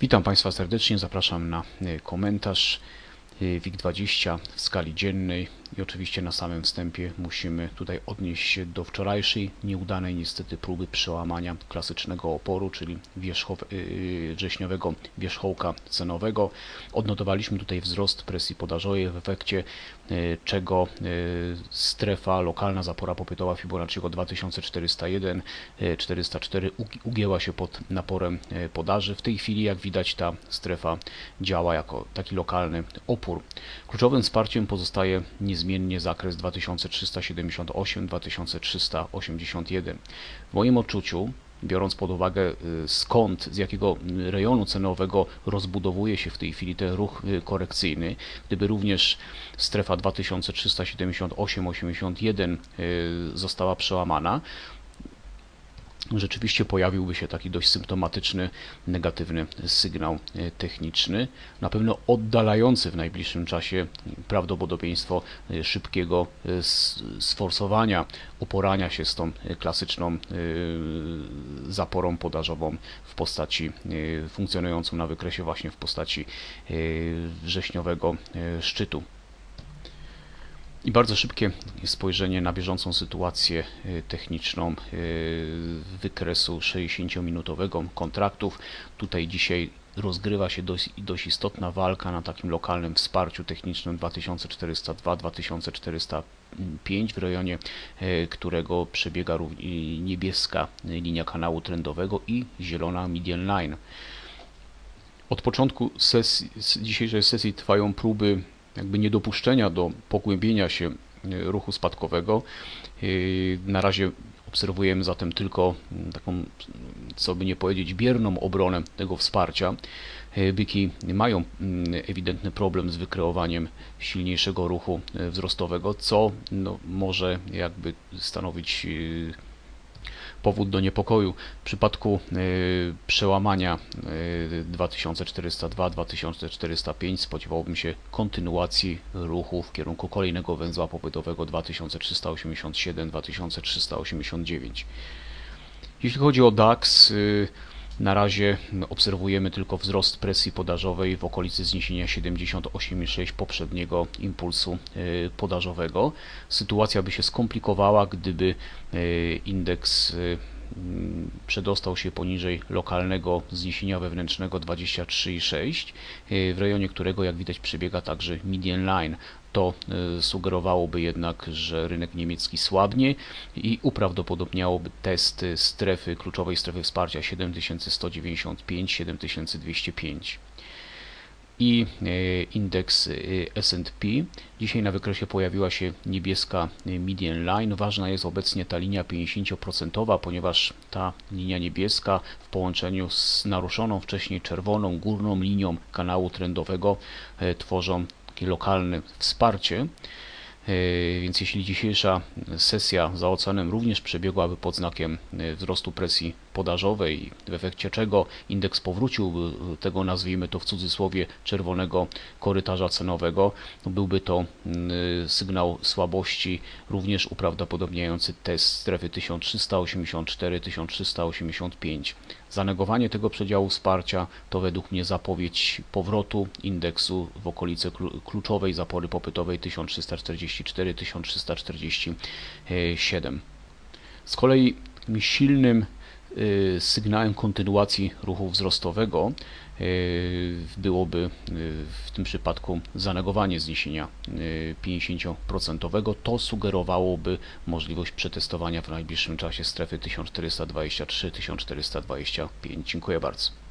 Witam Państwa serdecznie, zapraszam na komentarz WIG20 w skali dziennej i oczywiście na samym wstępie musimy tutaj odnieść się do wczorajszej nieudanej niestety próby przełamania klasycznego oporu, czyli wierzchow, yy, wrześniowego wierzchołka cenowego. Odnotowaliśmy tutaj wzrost presji podażowej w efekcie czego strefa lokalna zapora popytowa Fibonacciego 2401 yy, 404 ugi- ugięła się pod naporem podaży. W tej chwili jak widać ta strefa działa jako taki lokalny opór. Kluczowym wsparciem pozostaje niezmiennie zakres 2378-2381. W moim odczuciu, biorąc pod uwagę y, skąd, z jakiego y, rejonu cenowego rozbudowuje się w tej chwili ten ruch y, korekcyjny, gdyby również strefa 2378-81 została przełamana, rzeczywiście pojawiłby się taki dość symptomatyczny, negatywny sygnał e, techniczny, na pewno oddalający w najbliższym czasie prawdopodobieństwo e, szybkiego e, sforsowania, uporania się z tą klasyczną zaporą podażową w postaci funkcjonującą na wykresie właśnie w postaci wrześniowego szczytu. I bardzo szybkie spojrzenie na bieżącą sytuację y, techniczną y, wykresu 60-minutowego kontraktów. Tutaj dzisiaj rozgrywa się dość, dość istotna walka na takim lokalnym wsparciu technicznym 2402-2405 w rejonie, y, którego przebiega niebieska linia kanału trendowego i zielona median line. Od początku sesji, dzisiejszej sesji trwają próby jakby niedopuszczenia do pogłębienia się e, ruchu spadkowego. E, Na razie obserwujemy zatem tylko mm, taką, mm, co by nie powiedzieć, bierną obronę tego wsparcia. E, Byki mają mm, ewidentny problem z wykreowaniem silniejszego ruchu wzrostowego, co no, może jakby stanowić powód do niepokoju. W przypadku y, przełamania y, 2402-2405 spodziewałbym się kontynuacji ruchu w kierunku kolejnego węzła popytowego 2387-2389. Jeśli chodzi o DAX, y, na razie obserwujemy tylko wzrost presji podażowej w okolicy zniesienia 78,6 poprzedniego impulsu y, podażowego. Sytuacja by się skomplikowała, gdyby y, indeks y, mm, przedostał się poniżej lokalnego zniesienia wewnętrznego 23,6, y, w rejonie którego jak widać przebiega także median line. To y, sugerowałoby jednak, że rynek niemiecki słabnie i uprawdopodobniałoby test y, strefy, kluczowej strefy wsparcia 7195-7205 i e, indeks e, S&P. Dzisiaj na wykresie pojawiła się niebieska median line. Ważna jest obecnie ta linia 50%, ponieważ ta linia niebieska w połączeniu z naruszoną wcześniej czerwoną górną linią kanału trendowego tworzą takie lokalne wsparcie. E, Więc jeśli dzisiejsza sesja za oceanem również przebiegłaby pod znakiem e, wzrostu presji podażowej, w efekcie czego indeks powrócił do tego, nazwijmy to w cudzysłowie, czerwonego korytarza cenowego, no byłby to mm, sygnał słabości, również uprawdopodobniający test strefy 1384-1385. Zanegowanie tego przedziału wsparcia to według mnie zapowiedź powrotu indeksu w okolice klu- kluczowej zapory popytowej 1344-1347. Z kolei silnym y, sygnałem kontynuacji ruchu wzrostowego y, byłoby y, w tym przypadku zanegowanie zniesienia y, 50%. To sugerowałoby możliwość przetestowania w najbliższym czasie strefy 1423-1425. Dziękuję bardzo.